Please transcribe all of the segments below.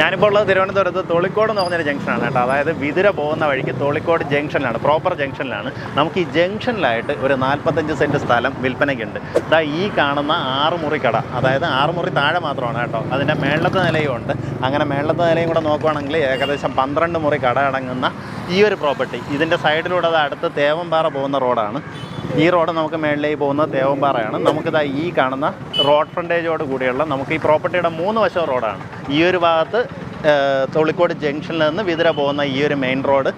ഞാനിപ്പോൾ ഉള്ളത് തിരുവനന്തപുരത്ത് തോളിക്കോട് എന്ന് പറഞ്ഞൊരു ജംഗ്ഷനാണ് കേട്ടോ. അതായത് വിതിര പോകുന്ന വഴിക്ക് തോളിക്കോട് ജംഗ്ഷനിലാണ് പ്രോപ്പർ ജംഗ്ഷനിലാണ്. നമുക്ക് ഈ ജംഗ്ഷനിലായിട്ട് ഒരു നാൽപ്പത്തഞ്ച് സെന്റ് സ്ഥലം വിൽപ്പനയ്ക്കുണ്ട്. ഇതാ ഈ കാണുന്ന ആറുമുറി കട അതായത് ആറുമുറി താഴെ മാത്രമാണ് കേട്ടോ. അതിന്റെ മേളത്തെ നിലയും ഉണ്ട്. അങ്ങനെ മേളത്തെ നിലയും കൂടെ നോക്കുവാണെങ്കിൽ ഏകദേശം പന്ത്രണ്ട് മുറി കട അടങ്ങുന്ന ഈ ഒരു പ്രോപ്പർട്ടി ഇതിന്റെ സൈഡിലൂടെ അത് അടുത്ത് തേവമ്പാറ പോകുന്ന റോഡാണ് ഈ റോഡ് നമുക്ക് മേളിലേക്ക് പോകുന്നത് തേവമ്പാറയാണ് നമുക്കിതാ ഈ കാണുന്ന റോഡ് ഫ്രണ്ടേജോട് കൂടിയുള്ള നമുക്ക് ഈ പ്രോപ്പർട്ടിയുടെ മൂന്ന് വശം റോഡാണ്. ഈ ഒരു ഭാഗത്ത് തൊളിക്കോട് ജംഗ്ഷനിൽ നിന്ന് വിതിര പോകുന്ന ഈ ഒരു മെയിൻ റോഡ്.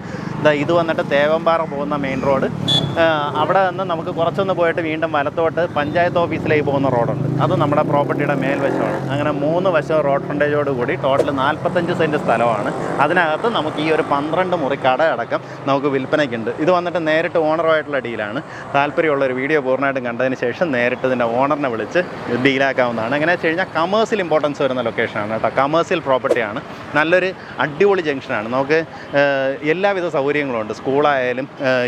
ഇതാ വന്നിട്ട് തേവമ്പാറ പോകുന്ന മെയിൻ റോഡ് അവിടെ നിന്ന് നമുക്ക് കുറച്ചൊന്ന് പോയിട്ട് വീണ്ടും വലത്തോട്ട് പഞ്ചായത്ത് ഓഫീസിലേക്ക് പോകുന്ന റോഡുണ്ട്. അത് നമ്മുടെ പ്രോപ്പർട്ടിയുടെ മേൽവശമാണ്. അങ്ങനെ മൂന്ന് വശം റോഡ് ഫ്രണ്ടേജോട് കൂടി ടോട്ടൽ നാൽപ്പത്തഞ്ച് സെന്റ് സ്ഥലമാണ്. അതിനകത്ത് നമുക്ക് ഈ ഒരു പന്ത്രണ്ട് മുറി കട അടക്കം നമുക്ക് വിൽപ്പനയ്ക്കുണ്ട്. ഇത് വന്നിട്ട് നേരിട്ട് ഓണറുമായിട്ടുള്ള ഡീലാണ് താല്പര്യമുള്ള ഒരു വീഡിയോ പൂർണമായിട്ടും കണ്ടതിന് ശേഷം നേരിട്ട് ഇതിന്റെ ഓണറിനെ വിളിച്ച് ഡീലാക്കാവുന്നതാണ് എങ്ങനെ വെച്ച് കഴിഞ്ഞാൽ കമേഴ്സ്യൽ ഇമ്പോർട്ടൻസ് വരുന്ന ലൊക്കേഷനാണ് കേട്ടോ. കമേഴ്സ്യൽ പ്രോപ്പർട്ടിയാണ് നല്ലൊരു അടിപൊളി ജംഗ്ഷനാണ് നമുക്ക് എല്ലാവിധ സൗകര്യങ്ങളും ഉണ്ട് സ്കൂളായാലും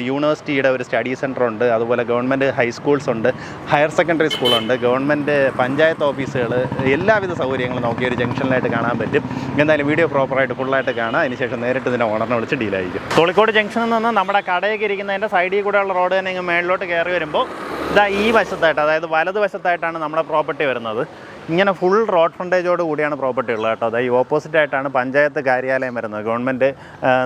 യൂണിവേഴ്സിറ്റിയുടെ ഒരു സ്റ്റഡി സെന്റർ ഉണ്ട് അതുപോലെ ഗവൺമെന്റ് ഹൈസ്കൂൾസ് ഉണ്ട്. ഹയർ സെക്കൻഡറി സ്കൂളുണ്ട്. ഗവൺമെന്റ് പഞ്ചായത്ത് ഓഫീസുകൾ എല്ലാവിധ സൗകര്യങ്ങളും നോക്കിയ ഒരു ജംഗ്ഷനിലായിട്ട് കാണാൻ പറ്റും. എന്തായാലും വീഡിയോ പ്രോപ്പറായിട്ട് ഫുള്ളായിട്ട് കാണാം. അതിനുശേഷം നേരിട്ട് ഇതിന്റെ ഓണറിനെ വിളിച്ച് ഡീലായിരിക്കും കോഴിക്കോട് ജംഗ്ഷനിൽ നിന്ന് നമ്മുടെ കടയൊക്കെ ഇരിക്കുന്നതിന്റെ സൈഡിൽ കൂടെയുള്ള റോഡ് തന്നെ ഇങ്ങ് മേളിലോട്ട് കയറി വരുമ്പോൾ ഇതാ ഈ വശത്തായിട്ട് അതായത് വലതുവശത്തായിട്ടാണ് നമ്മുടെ പ്രോപ്പർട്ടി വരുന്നത്. ഇങ്ങനെ ഫുൾ റോഡ് ഫ്രണ്ടേജോട് കൂടിയാണ് പ്രോപ്പർട്ടി ഉള്ളത് കേട്ടോ. അതായത് ഈ ഓപ്പോസിറ്റ് ആയിട്ടാണ് പഞ്ചായത്ത് കാര്യാലയം വരുന്നത്. ഗവൺമെന്റ്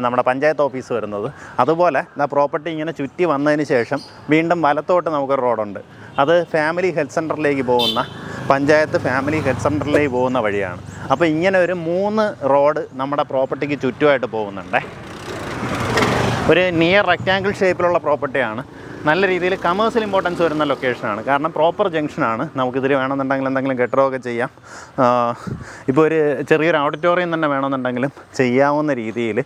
നമ്മുടെ പഞ്ചായത്ത് ഓഫീസ് വരുന്നത്. അതുപോലെ ആ പ്രോപ്പർട്ടി ഇങ്ങനെ ചുറ്റി വന്നതിന് ശേഷം വീണ്ടും വലത്തോട്ട് നമുക്കൊരു റോഡുണ്ട് അത് ഫാമിലി ഹെൽത്ത് സെന്ററിലേക്ക് പോകുന്ന പഞ്ചായത്ത് ഫാമിലി ഹെൽത്ത് സെന്ററിലേക്ക് പോകുന്ന വഴിയാണ്. അപ്പോൾ ഇങ്ങനെ ഒരു മൂന്ന് റോഡ് നമ്മുടെ പ്രോപ്പർട്ടിക്ക് ചുറ്റുമായിട്ട് പോകുന്നുണ്ടേ. ഒരു നിയർ റെക്റ്റാങ്കിൾ ഷേപ്പിലുള്ള പ്രോപ്പർട്ടിയാണ് നല്ല രീതിയിൽ കമേഴ്സ്യൽ ഇമ്പോർട്ടൻസ് വരുന്ന ലൊക്കേഷനാണ് കാരണം പ്രോപ്പർ ജംഗ്ഷനാണ് നമുക്കിതിൽ വേണമെന്നുണ്ടെങ്കിൽ എന്തെങ്കിലും കെട്ടിടമൊക്കെ ചെയ്യാം. ഇപ്പോൾ ഒരു ചെറിയൊരു ഓഡിറ്റോറിയം തന്നെ വേണമെന്നുണ്ടെങ്കിലും ചെയ്യാവുന്ന രീതിയിൽ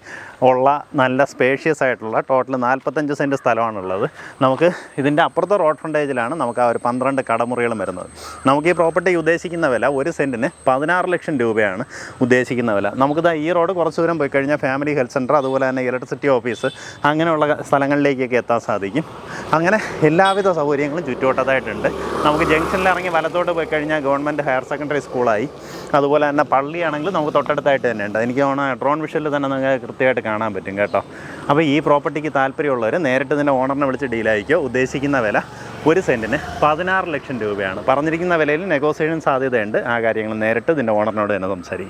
ഉള്ള നല്ല സ്പേഷ്യസ് ആയിട്ടുള്ള ടോട്ടൽ നാൽപ്പത്തഞ്ച് സെന്റ് സ്ഥലമാണുള്ളത്. നമുക്ക് ഇതിന്റെ അപ്പുറത്തെ റോഡ് ഫ്രണ്ടേജിലാണ് നമുക്ക് ആ ഒരു പന്ത്രണ്ട് കടമുറികളും വരുന്നത്. നമുക്ക് ഈ പ്രോപ്പർട്ടി ഉദ്ദേശിക്കുന്ന വില ഒരു സെന്റിന് പതിനാറ് ലക്ഷം രൂപയാണ് ഉദ്ദേശിക്കുന്ന വില. നമുക്കിത് ഈ റോഡ് കുറച്ച് ദൂരം പോയി കഴിഞ്ഞാൽ ഫാമിലി ഹെൽത്ത് സെന്റർ അതുപോലെ തന്നെ ഇലക്ട്രിസിറ്റി ഓഫീസ് അങ്ങനെയുള്ള സ്ഥലങ്ങളിലേക്കൊക്കെ എത്താൻ സാധിക്കും. അങ്ങനെ എല്ലാവിധ സൗകര്യങ്ങളും ചുറ്റുവട്ടത്തായിട്ടുണ്ട്. നമുക്ക് ജംഗ്ഷനിൽ ഇറങ്ങി വലത്തോട്ട് പോയി കഴിഞ്ഞാൽ ഗവൺമെന്റ് ഹയർ സെക്കൻഡറി സ്കൂളായി. അതുപോലെ തന്നെ പള്ളിയാണെങ്കിൽ നമുക്ക് തൊട്ടടുത്തായിട്ട് തന്നെ ഉണ്ട് എനിക്ക് ഓണ ഡ്രോൺ വിഷയിൽ തന്നെ നിങ്ങൾക്ക് കൃത്യമായിട്ട് കാണാൻ പറ്റും കേട്ടോ. അപ്പോൾ ഈ പ്രോപ്പർട്ടിക്ക് താല്പര്യമുള്ളവർ നേരിട്ട് തന്നെ ഓണറിനെ വിളിച്ച് ഡീലായിരിക്കുക ഉദ്ദേശിക്കുന്ന വില ഒരു സെന്റിന് പതിനാറ് ലക്ഷം രൂപയാണ്. പറഞ്ഞിരിക്കുന്ന വിലയിൽ നെഗോസിയേഷൻ സാധ്യതയുണ്ട്. ആ കാര്യങ്ങൾ നേരിട്ട് ഇതിന്റെ ഓണറിനോട് തന്നെ സംസാരിക്കും.